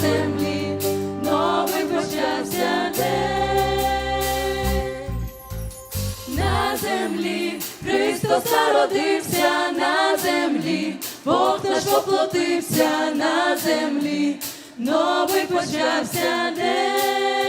землі, новий почався день. На землі Христос народився на землі, Бог наш воплотився на землі, новий почався день.